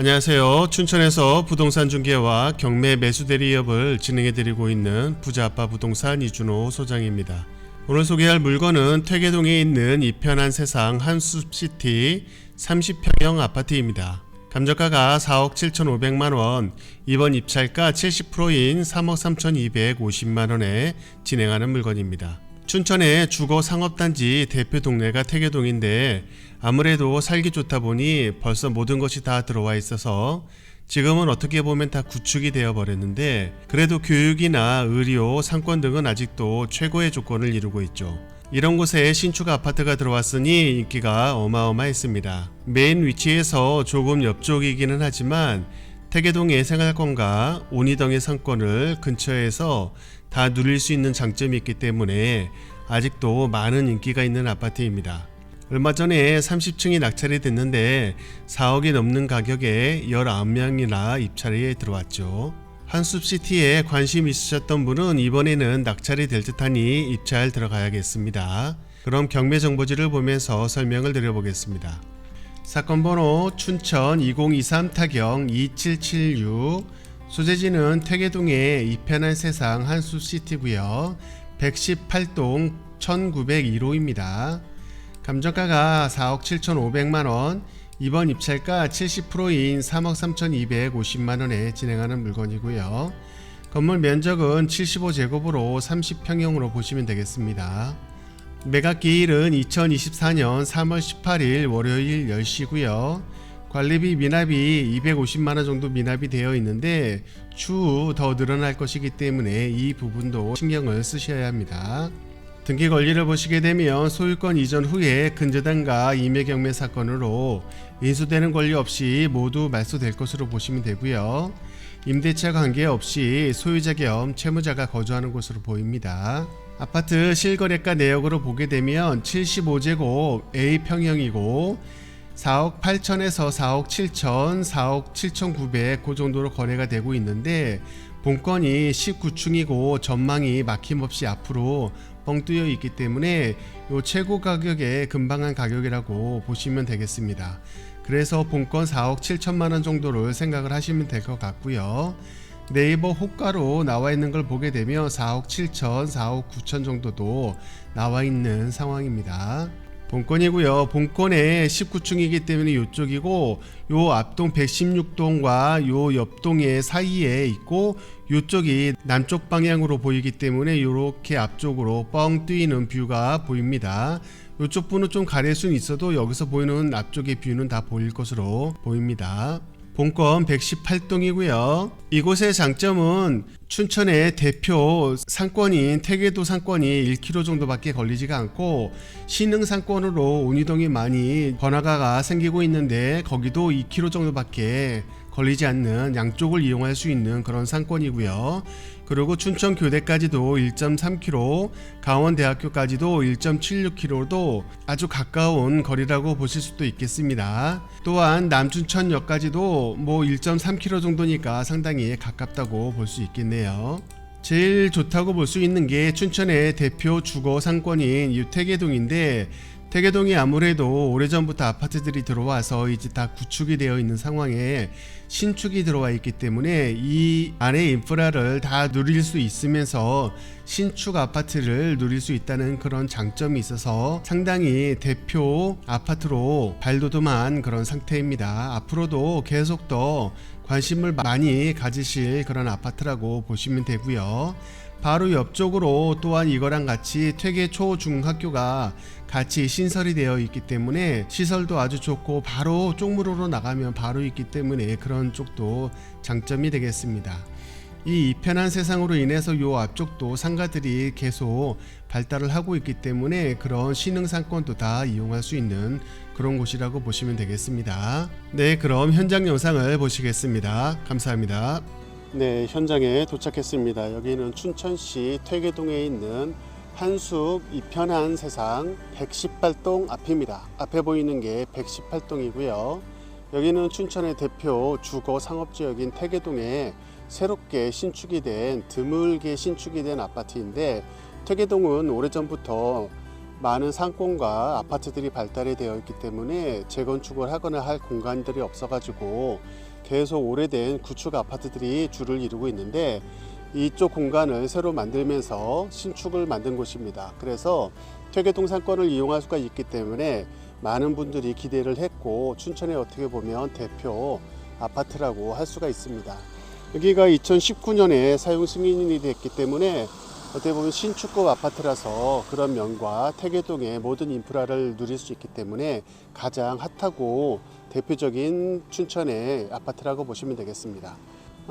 안녕하세요. 춘천에서 부동산 중개와 경매 매수 대리업을 진행해 드리고 있는 부자 아빠 부동산 이준호 소장입니다. 오늘 소개할 물건은 퇴계동에 있는 이편한 세상 한숲시티 30평형 아파트입니다. 감정가가 4억 7,500만 원, 이번 입찰가 70%인 3억 3,250만 원에 진행하는 물건입니다. 춘천의 주거 상업단지 대표 동네가 태계동인데 아무래도 살기 좋다 보니 벌써 모든 것이 다 들어와 있어서 지금은 어떻게 보면 다 구축이 되어 버렸는데 그래도 교육이나 의료, 상권 등은 아직도 최고의 조건을 이루고 있죠. 이런 곳에 신축 아파트가 들어왔으니 인기가 어마어마했습니다. 메인 위치에서 조금 옆쪽이기는 하지만 태계동의 생활권과 온이동의 상권을 근처에서 다 누릴 수 있는 장점이 있기 때문에 아직도 많은 인기가 있는 아파트입니다. 얼마 전에 30층이 낙찰이 됐는데 4억이 넘는 가격에 19명이나 입찰에 들어왔죠. 한숲시티에 관심 있으셨던 분은 이번에는 낙찰이 될 듯하니 입찰 들어가야겠습니다. 그럼 경매 정보지를 보면서 설명을 드려보겠습니다. 사건 번호 춘천 2023 타경 2776 소재지는 태계동의 이편한 세상 한숲시티고요. 118동 1901호입니다. 감정가가 4억 7,500만 원, 이번 입찰가 70%인 3억 3,250만 원에 진행하는 물건이고요. 건물 면적은 75제곱으로 30평형으로 보시면 되겠습니다. 매각 기일은 2024년 3월 18일 월요일 10시고요. 관리비 미납이 250만 원 정도 미납이 되어 있는데 추후 더 늘어날 것이기 때문에 이 부분도 신경을 쓰셔야 합니다. 등기 권리를 보시게 되면 소유권 이전 후에 근저당과 임의 경매 사건으로 인수되는 권리 없이 모두 말소될 것으로 보시면 되고요. 임대차 관계 없이 소유자 겸 채무자가 거주하는 곳으로 보입니다. 아파트 실거래가 내역으로 보게 되면 75제곱 A평형이고 4억 8천에서 4억 7천, 4억 7천9백 그 정도로 거래가 되고 있는데 본건이 19층이고 전망이 막힘없이 앞으로 뻥 뚫려 있기 때문에 요 최고 가격에 금방한 가격이라고 보시면 되겠습니다. 그래서 본건 4억 7천만 원 정도를 생각을 하시면 될 것 같고요. 네이버 호가로 나와 있는 걸 보게 되면 4억 7천, 4억 9천 정도도 나와 있는 상황입니다. 본건이고요. 본건에 19층이기 때문에 이쪽이고 요 앞동 116동과 요 옆동의 사이에 있고 요쪽이 남쪽 방향으로 보이기 때문에 이렇게 앞쪽으로 뻥 뚫리는 뷰가 보입니다. 요쪽 분은 좀 가릴 수는 있어도 여기서 보이는 앞쪽의 뷰는 다 보일 것으로 보입니다. 본건 118동이고요. 이곳의 장점은 춘천의 대표 상권인 태계도 상권이 1km 정도밖에 걸리지가 않고 신흥 상권으로 온이동이 많이 번화가가 생기고 있는데 거기도 2km 정도밖에 걸리지 않는 양쪽을 이용할 수 있는 그런 상권이고요. 그리고 춘천 교대까지도 1.3km, 강원대학교까지도 1.76km도 아주 가까운 거리라고 보실 수도 있겠습니다. 또한 남춘천역까지도 뭐 1.3km 정도니까 상당히 가깝다고 볼 수 있겠네요. 제일 좋다고 볼 수 있는 게 춘천의 대표 주거 상권인 유태계동인데 태계동이 아무래도 오래전부터 아파트들이 들어와서 이제 다 구축이 되어 있는 상황에 신축이 들어와 있기 때문에 이 안에 인프라를 다 누릴 수 있으면서 신축 아파트를 누릴 수 있다는 그런 장점이 있어서 상당히 대표 아파트로 발돋움한 그런 상태입니다. 앞으로도 계속 더 관심을 많이 가지실 그런 아파트라고 보시면 되고요. 바로 옆쪽으로 또한 이거랑 같이 퇴계 초중학교가 같이 신설이 되어 있기 때문에 시설도 아주 좋고 바로 쪽무로로 나가면 바로 있기 때문에 그런 쪽도 장점이 되겠습니다. 이 편한 세상으로 인해서 요 앞쪽도 상가들이 계속 발달을 하고 있기 때문에 그런 신흥 상권도 다 이용할 수 있는 그런 곳이라고 보시면 되겠습니다. 네, 그럼 현장 영상을 보시겠습니다. 감사합니다. 네, 현장에 도착했습니다. 여기는 춘천시 퇴계동에 있는 한숲 이편한 세상 118동 앞입니다. 앞에 보이는 게 118동이고요. 여기는 춘천의 대표 주거 상업지역인 퇴계동에 새롭게 신축이 된 드물게 신축이 된 아파트인데 퇴계동은 오래전부터 많은 상권과 아파트들이 발달이 되어 있기 때문에 재건축을 하거나 할 공간들이 없어가지고 계속 오래된 구축 아파트들이 줄을 이루고 있는데 이쪽 공간을 새로 만들면서 신축을 만든 곳입니다. 그래서 퇴계동 상권을 이용할 수가 있기 때문에 많은 분들이 기대를 했고 춘천에 어떻게 보면 대표 아파트라고 할 수가 있습니다. 여기가 2019년에 사용 승인이 됐기 때문에 어떻게 보면 신축급 아파트라서 그런 면과 태계동의 모든 인프라를 누릴 수 있기 때문에 가장 핫하고 대표적인 춘천의 아파트라고 보시면 되겠습니다.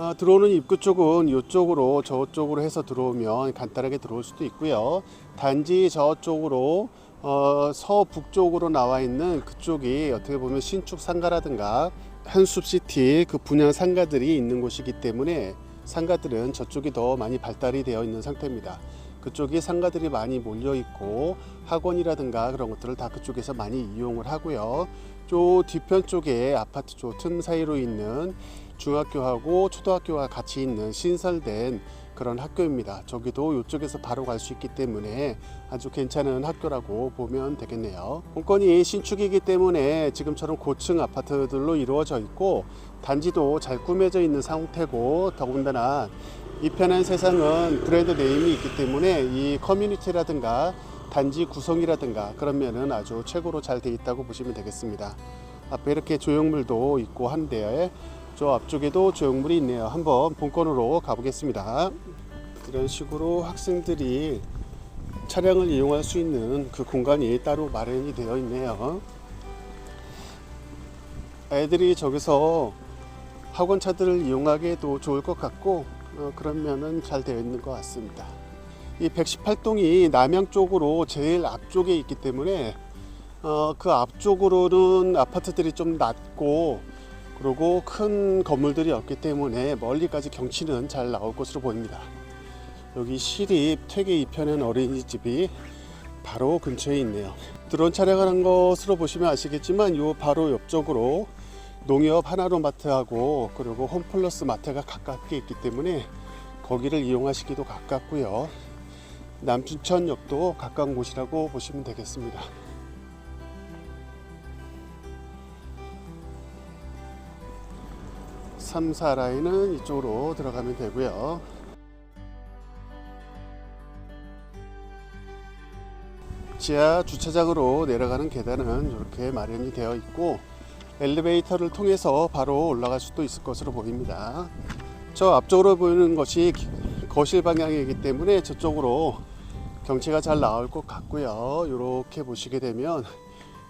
아, 들어오는 입구 쪽은 이쪽으로 저쪽으로 해서 들어오면 간단하게 들어올 수도 있고요. 단지 저쪽으로 어, 서북쪽으로 나와 있는 그쪽이 어떻게 보면 신축 상가라든가 한숲시티 그 분양 상가들이 있는 곳이기 때문에 상가들은 저쪽이 더 많이 발달이 되어 있는 상태입니다. 그쪽이 상가들이 많이 몰려 있고 학원이라든가 그런 것들을 다 그쪽에서 많이 이용을 하고요. 저 뒤편 쪽에 아파트 쪽틈 사이로 있는 중학교하고 초등학교가 같이 있는 신설된 그런 학교입니다. 저기도 이쪽에서 바로 갈 수 있기 때문에 아주 괜찮은 학교라고 보면 되겠네요. 본건이 신축이기 때문에 지금처럼 고층 아파트들로 이루어져 있고 단지도 잘 꾸며져 있는 상태고 더군다나 이 편한 세상은 브랜드 네임이 있기 때문에 이 커뮤니티라든가 단지 구성이라든가 그런 면은 아주 최고로 잘 돼 있다고 보시면 되겠습니다. 앞에 이렇게 조형물도 있고 한데 저 앞쪽에도 조형물이 있네요. 한번 본건으로 가보겠습니다. 이런 식으로 학생들이 차량을 이용할 수 있는 그 공간이 따로 마련이 되어 있네요. 애들이 저기서 학원차들을 이용하기에도 좋을 것 같고 어, 그런 면은 잘 되어 있는 것 같습니다. 이 118동이 남양 쪽으로 제일 앞쪽에 있기 때문에 어, 그 앞쪽으로는 아파트들이 좀 낮고 그리고 큰 건물들이 없기 때문에 멀리까지 경치는 잘 나올 것으로 보입니다. 여기 시립 퇴계 이편엔 어린이집이 바로 근처에 있네요. 드론 촬영하는 것으로 보시면 아시겠지만 요 바로 옆쪽으로 농협 하나로 마트하고 그리고 홈플러스 마트가 가깝게 있기 때문에 거기를 이용하시기도 가깝고요. 남춘천역도 가까운 곳이라고 보시면 되겠습니다. 3, 4라인은 이쪽으로 들어가면 되고요. 지하 주차장으로 내려가는 계단은 이렇게 마련이 되어 있고 엘리베이터를 통해서 바로 올라갈 수도 있을 것으로 보입니다. 저 앞쪽으로 보이는 것이 거실 방향이기 때문에 저쪽으로 경치가 잘 나올 것 같고요. 이렇게 보시게 되면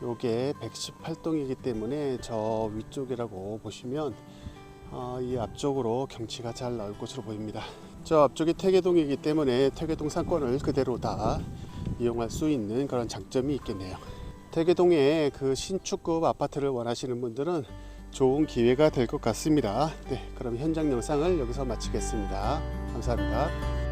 이게 118동이기 때문에 저 위쪽이라고 보시면 어, 이 앞쪽으로 경치가 잘 나올 것으로 보입니다. 저 앞쪽이 태계동이기 때문에 태계동 상권을 그대로 다 이용할 수 있는 그런 장점이 있겠네요. 태계동에 그 신축급 아파트를 원하시는 분들은 좋은 기회가 될 것 같습니다. 네, 그럼 현장 영상을 여기서 마치겠습니다. 감사합니다.